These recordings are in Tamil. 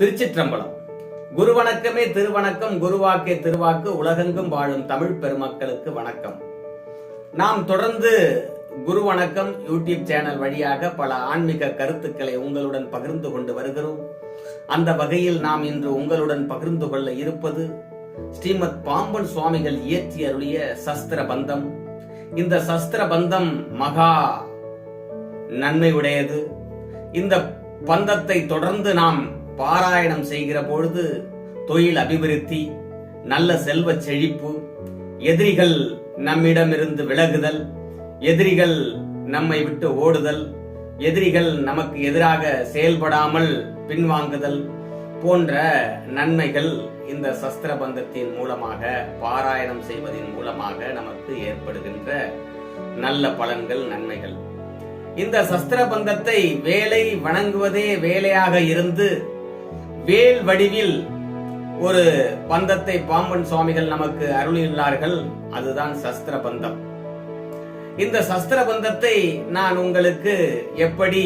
திருச்சிற்றம்பலம். குருவணக்கமே திருவணக்கம் குருவாக்கே திருவாக்கு உலகெங்கும் வாழும் தமிழ் பெருமக்களுக்கு வணக்கம். நாம் தொடர்ந்து குருவணக்கம் யூடியூப் சேனல் வழியாக பல ஆன்மீக கருத்துக்களை உங்களுடன் பகிர்ந்து கொண்டு வருகிறோம். அந்த வகையில் நாம் இன்று உங்களுடன் பகிர்ந்து கொள்ள இருப்பது ஸ்ரீமத் பாம்பன் சுவாமிகள் இயற்றி அருளிய சஸ்திர பந்தம். இந்த சஸ்திர பந்தம் மகா நன்மை உடையது இந்த பந்தத்தை தொடர்ந்து நாம் பாராயணம் செய்கிற பொழுது தொழில் அபிவிருத்தி நல்ல செல்வ செழிப்பு எதிரிகள் நம்மிடமிருந்து விலகுதல் எதிரிகள் நம்மை விட்டு ஓடுதல் எதிரிகள் நமக்கு எதிராக செயல்படாமல் பின்வாங்குதல் போன்ற நன்மைகள் இந்த சஸ்திர பந்தத்தின் மூலமாக பாராயணம் செய்வதன் மூலமாக நமக்கு ஏற்படுகின்ற நல்ல பலன்கள் நன்மைகள். இந்த சஸ்திர பந்தத்தை வேலை வணங்குவதே வேலையாக இருந்து வேல் வடிவில் ஒரு பந்தத்தை பாம்பன் சுவாமிகள் நமக்கு அருளியுள்ளார்கள். அதுதான் சஸ்திர பந்தம். இந்த சஸ்திர பந்தத்தை நான் உங்களுக்கு எப்படி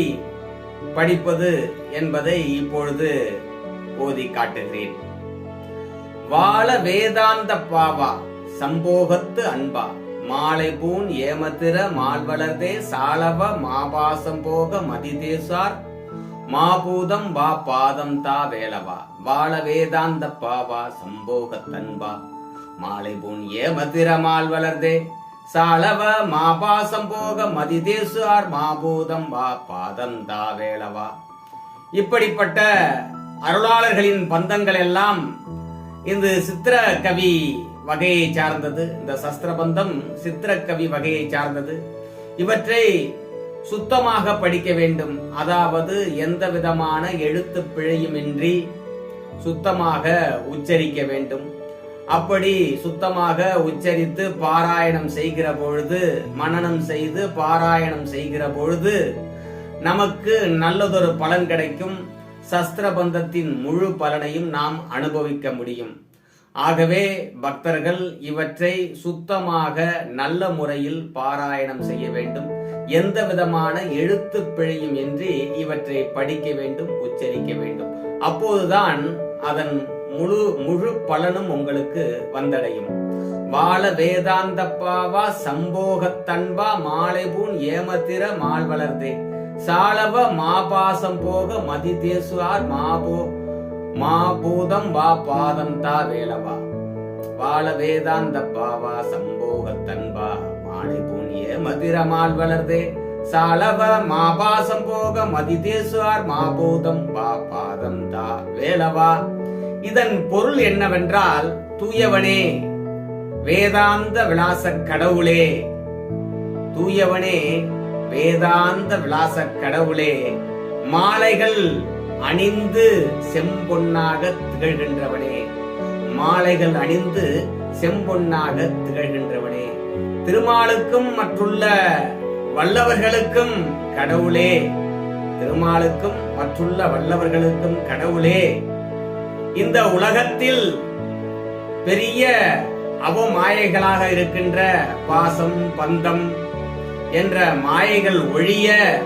படிப்பது என்பதை இப்பொழுது ஓதி காட்டுகிறேன். வாழ வேதாந்த பாவா சம்போகத்து அன்பா மாலை பூன் ஏமத்திர மால்வளர்தே சாலவ மாபாசம் போக மதிதேசார் மாபூதம் வா பாதம் தா வேலவா. வாழ வேதாந்த பாவா சம்போக தன்பா. மாலை பூன் ஏமத்திர வளர்தே சாலவ மாபாசம் போக மதிதேசார் மாபூதம் வா பாதம் தா வேலவா. இப்படிப்பட்ட அருளாளர்களின் பந்தங்கள் எல்லாம் இந்த சித்திர கவி வகையை சார்ந்தது. இந்த சஸ்திரபந்தம் சித்திர கவி வகையை சார்ந்தது. இவற்றை சுத்தமாக படிக்க வேண்டும். அதாவது எந்த விதமான எழுத்து பிழையுமின்றி சுத்தமாக உச்சரிக்க வேண்டும். அப்படி சுத்தமாக உச்சரித்து பாராயணம் செய்கிற பொழுது மனநம் செய்து பாராயணம் செய்கிற பொழுது நமக்கு நல்லதொரு பலன் கிடைக்கும். சஸ்திரபந்தத்தின் முழு பலனையும் நாம் அனுபவிக்க முடியும். ஆகவே பக்தர்கள் இவற்றை சுத்தமாக நல்ல முறையில் பாராயணம் செய்ய வேண்டும். எந்த விதமான எழுத்து பிழையும் இன்றி இவற்றை படிக்க வேண்டும் உச்சரிக்க வேண்டும். அப்போதுதான் அதன் முழு முழு பலனும் உங்களுக்கு வந்தடையும். வாழ வேதாந்தப்பாவா சம்போகத்தன்பா மாலைபூன் ஏமத்திர மால் வளர்தே சாலவ மாபாசம் போக மதி தேசுவார் மாபோ மா பூதம் வா பாதம் தா வேலவா வாழ வேதாந்த பாவா சம்போகத்தன்பா மாலை பூனிய மதிரமால் வளர்தே சாலவ மாபாசம் போக மதி தேசுவார் மாபூதம் வா பாதம் தா வேலவா இதன் பொருள் என்னவென்றால் தூயவனே வேதாந்த விலாச கடவுளே. தூயவனே வேதாந்த விலாச கடவுளே. மாலைகள் அணிந்து செம்பொன்னாக திகழ்கின்றவனே. மாலைகள் அணிந்து செம்பொன்னாக திகழ்கின்றவனே. திருமாலுக்கும் மற்றுள்ள வல்லவர்களுக்கும் கடவுளே. திருமாலுக்கும் மற்றுள்ள வல்லவர்களுக்கும் கடவுளே. இந்த உலகத்தில் பெரிய அவமாயைகளாக இருக்கின்ற பாசம் பந்தம் என்ற மாயைகள் ஒழிய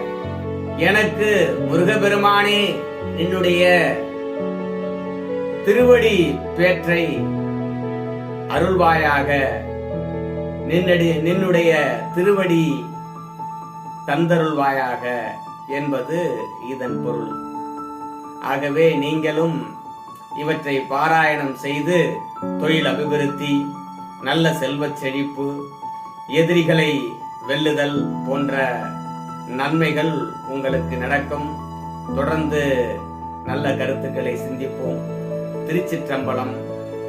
எனக்கு முருகபெருமானே என்னுடைய திருவடி பேற்றை அருள்வாயாக நின்னுடைய நின்னுடைய திருவடி தந்தருள்வாயாக என்பது இதன் பொருள். ஆகவே நீங்களும் இவற்றை பாராயணம் செய்து தொழில் அபிவிருத்தி நல்ல செல்வச் செழிப்பு எதிரிகளை வெல்லுதல் போன்ற நன்மைகள் உங்களுக்கு நடக்கும். தொடர்ந்து நல்ல கருத்துக்களை சிந்திப்போம். திருச்சிற்றம்பலம்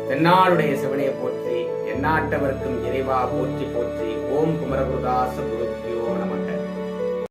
தென்னாளுடைய சிவனையை போற்றி எந்நாட்டவர்க்கும் இறைவா போற்றி போற்றி ஓம் குமரகுருதாச குருப்பியோ நமக்கு